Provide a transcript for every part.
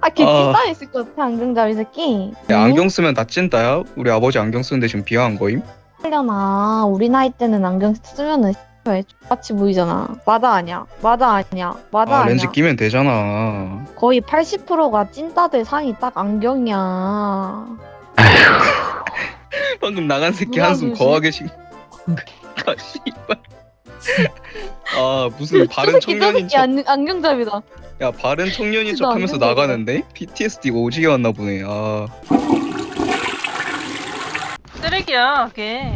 아걔 아. 찐따 있을 것 같아 안경잡이 새끼. 야, 안경 쓰면 다 찐따야? 우리 아버지 안경 쓰는데 지금 비하한 거임? 하려나 우리 나이 때는 안경 쓰면은 왜 X같이 보이잖아. 맞아 아니야. 맞아 아니야. 맞아 아, 아니야. 렌즈 끼면 되잖아. 거의 80%가 찐따들 상이 딱 안경이야. 방금 나간 새끼 한숨 그러지? 거하게 신. 아, 씨발. 아, 무슨 저 바른 새끼 저 청년인 새끼 척. 안, 안경잡이다. 야, 바른 청년인 진짜 척 하면서 안경 써봐. 나가는데? PTSD가 오지게 왔나 보네. 아. 쓰레기야 그게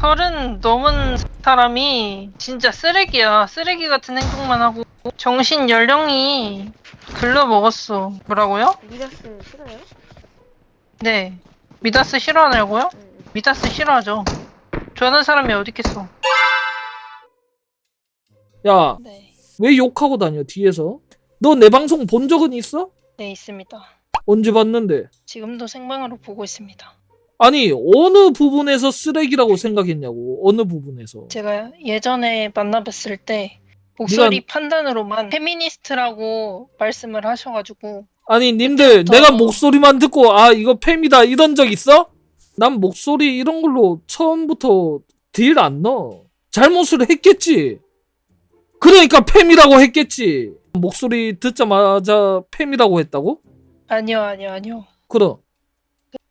서른 넘은 사람이 진짜 쓰레기야 쓰레기 같은 행동만 하고 정신 연령이 글러 먹었어 뭐라고요? 미라스 싫어요? 네 미다스 싫어하냐고요? 미다스 싫어하죠 좋아하는 사람이 어디 있겠어 야, 네, 왜 욕하고 다녀, 뒤에서? 너 내 방송 본 적은 있어? 네 있습니다 언제 봤는데? 지금도 생방으로 보고 있습니다 아니, 어느 부분에서 쓰레기라고 생각했냐고, 어느 부분에서. 제가 예전에 만나뵀을 때 목소리 판단으로만 페미니스트라고 말씀을 하셔가지고 아니, 님들, 그때부터- 내가 목소리만 듣고, 아, 이거 팸이다, 이런 적 있어? 난 목소리 이런 걸로 처음부터 딜 안 넣어. 잘못을 했겠지. 그러니까 팸이라고 했겠지. 목소리 듣자마자 팸이라고 했다고? 아니요 아니요 아니요 그럼.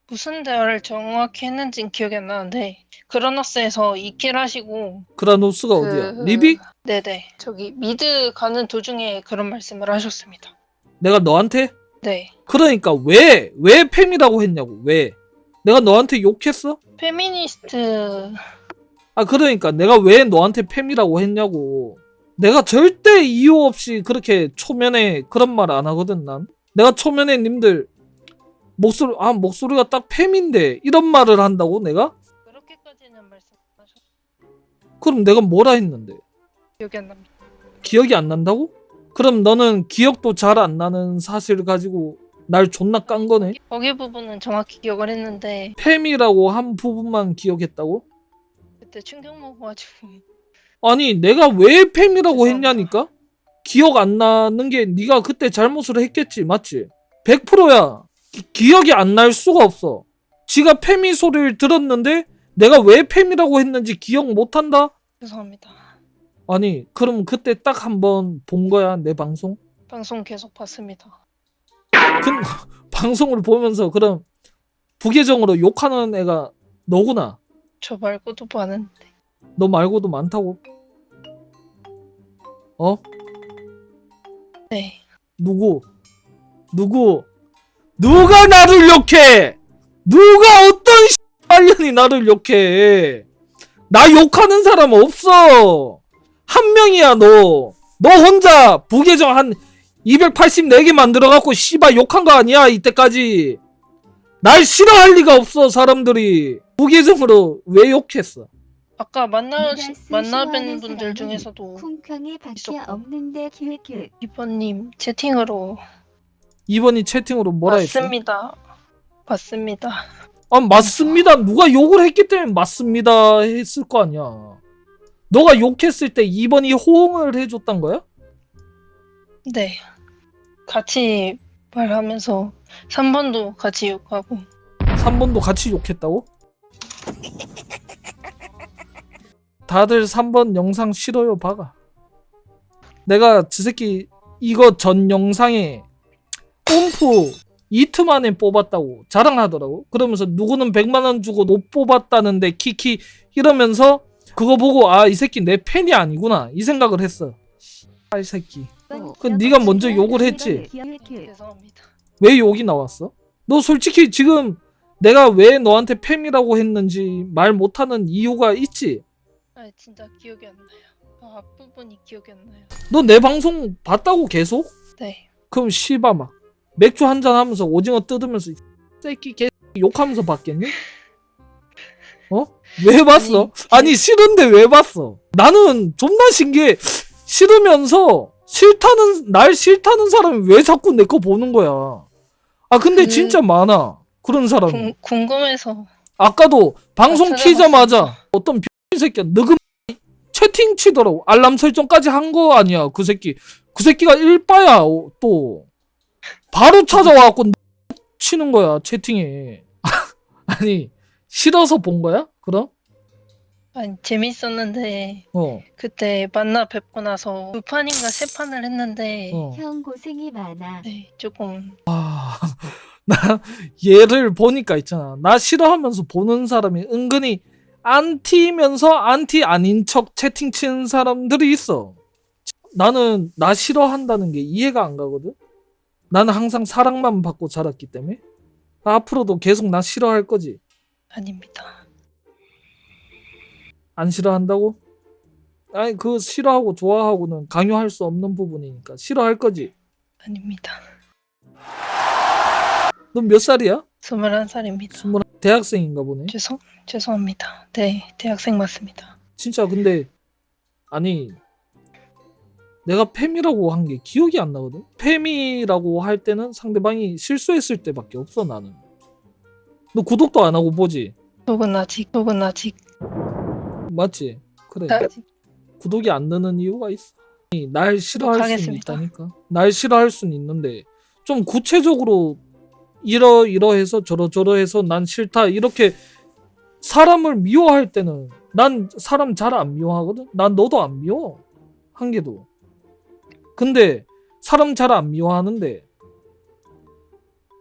무슨 대화를 정확히 했는지는 기억이 안 나는데 그라노스에서 이킬 하시고 그라노스가 그- 어디야? 리비? 네네 저기 미드 가는 도중에 그런 말씀을 하셨습니다. 내가 너한테? 네 그러니까 왜, 왜 팸이라고 했냐고, 왜? 내가 너한테 욕했어? 페미니스트 아, 그러니까 내가 왜 너한테 팸이라고 했냐고. 내가 절대 이유 없이 그렇게 초면에 그런 말 안 하거든, 난. 내가 초면에 님들, 목소리, 아, 목소리가 딱 팸인데, 이런 말을 한다고, 내가? 그렇게까지는 말씀하셨 그럼 내가 뭐라 했는데? 기억이 안 납니다. 기억이 안 난다고? 그럼 너는 기억도 잘 안 나는 사실을 가지고 날 존나 깐 거네? 거기 부분은 정확히 기억을 했는데 팸이라고 한 부분만 기억했다고? 그때 충격 먹어가지고 아니 내가 왜 팸이라고. 했냐니까? 기억 안 나는 게 네가 그때 잘못을 했겠지 맞지? 100%야 기 억이 안 날 수가 없어 지가 팸이 소리를 들었는데 내가 왜 팸이라고 했는지 기억 못한다? 죄송합니다. 아니 그럼 그때 딱 한 번 본 거야 내 방송? 방송 계속 봤습니다. 그, 방송을 보면서 그럼 부계정으로 욕하는 애가 너구나 저 말고도 많은데 너 말고도 많다고 어? 네 누구? 누구? 누가 나를 욕해? 누가 어떤 빨년이 나를 욕해? 나 욕하는 사람 없어. 한 명이야 너. 너 혼자 부계정 한 284개 만들어갖고 씨발 욕한 거 아니야 이때까지. 날 싫어할 리가 없어 사람들이. 부계정으로 왜 욕했어? 아까 만나 만나뵌 분들 중에서도 쿵쾅이 밖에 있었고. 없는데 기획 기획 이번님 채팅으로 이번이 채팅으로 뭐라 했어? 맞습니다. 맞습니다. 아 맞습니다. 누가 욕을 했기 때문에 맞습니다 했을 거 아니야. 너가 욕했을 때 2번이 호응을 해줬단 거야? 네. 같이 말하면서 3번도 같이 욕하고 3번도 같이 욕했다고? 다들 3번 영상 싫어요 박아. 내가 저 새끼 이거 전 영상에 뽐프 이틀 만에 뽑았다고 자랑하더라고. 그러면서 누구는 100만 원 주고 못 뽑았다는데 키키 이러면서 그거 보고 아 이 새끼 내 팬이 아니구나 이 생각을 했어. 아, 이 새끼 그 네가 먼저 욕을 했지. 왜 욕이 나왔어? 너 솔직히 지금 내가 왜 너한테 팸이라고 했는지 말 못하는 이유가 있지? 아 진짜 기억이 안 나요. 그 앞부분이 기억이 안 나요. 너 내 방송 봤다고 계속? 네. 그럼 씨바 막 맥주 한 잔 하면서 오징어 뜯으면서 이 새끼 개 욕하면서 봤겠니? 어? 왜 봤어? 아니 싫은데 왜 봤어? 나는 존나 신기해 싫으면서 싫다는 날 싫다는 사람이 왜 자꾸 내 거 보는 거야 아 근데 그- 진짜 많아 그런 사람이 궁, 궁금해서 아까도 방송 아, 키자마자 어떤 병 새끼야. 느금 채팅 치더라고. 알람 설정까지 한 거 아니야. 그 새끼. 그 새끼가 일빠야 어, 또. 바로 찾아와갖고 치는 거야 채팅에. 아니 싫어서 본 거야? 그럼? 아니 재밌었는데 어. 그때 만나 뵙고 나서 두 판인가 세 판을 했는데 어. 형 고생이 많아. 네, 조금. 아, 나 얘를 보니까 있잖아. 나 싫어하면서 보는 사람이 은근히 안티면서 안티 아닌 척 채팅 치는 사람들이 있어. 나는 나 싫어한다는 게 이해가 안 가거든. 나는 항상 사랑만 받고 자랐기 때문에 앞으로도 계속 나 싫어할 거지. 아닙니다. 안 싫어한다고? 아니 그 싫어하고 좋아하고는 강요할 수 없는 부분이니까 싫어할 거지. 아닙니다. 넌 몇 살이야? 21살입니다. 스물 대학생인가 보네. 죄송 죄송합니다. 네, 대학생 맞습니다. 진짜 근데 아니 내가 팸이라고 한 게 기억이 안 나거든. 팸이라고 할 때는 상대방이 실수했을 때밖에 없어 나는. 너 구독도 안 하고 보지? 속은 아직 속은 아직 맞지? 그래. 아직 구독이 안 느는 이유가 있어. 아니, 날 싫어할 수는 구독하겠습니다. 있다니까. 날 싫어할 수는 있는데 좀 구체적으로 이러 이러해서 저러 저러해서 난 싫다 이렇게 사람을 미워할 때는 난 사람 잘 안 미워하거든. 난 너도 안 미워 한 개도. 근데 사람 잘 안 미워하는데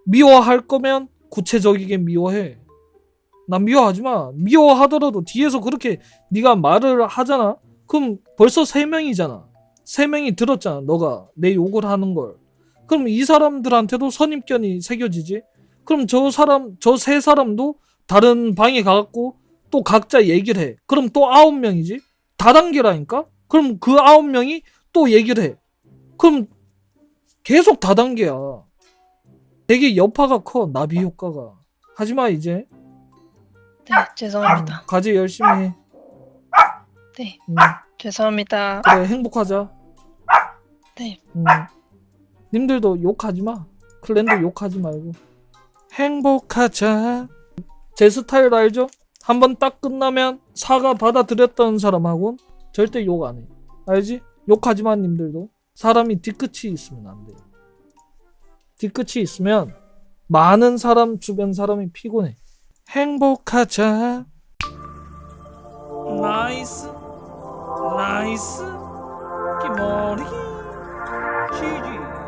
미워할 거면 구체적이게 미워해. 난 미워하지 마. 미워하더라도 뒤에서 그렇게 네가 말을 하잖아. 그럼 벌써 세 명이잖아. 세 명이 들었잖아. 너가 내 욕을 하는 걸. 그럼 이 사람들한테도 선입견이 새겨지지. 그럼 저 사람, 저 세 사람도 다른 방에 가갖고 또 각자 얘기를 해. 그럼 또 아홉 명이지. 다단계라니까. 그럼 그 아홉 명이 또 얘기를 해. 그럼 계속 다단계야. 되게 여파가 커. 나비 효과가. 하지마 이제. 네, 죄송합니다. 과제 열심히 해. 네, 음. 죄송합니다. 그래 행복하자. 네. 음. 님들도 욕하지 마. 클랜도 욕하지 말고. 행복하자. 제 스타일 알죠? 한번 딱 끝나면 사과 받아들였던 사람하고 절대 욕 안 해. 알지? 욕하지 마 님들도. 사람이 뒤끝이 있으면 안 돼. 뒤끝이 있으면 많은 사람 주변 사람이 피곤해. 행복하자. 나이스. 나이스. 기머리. GG.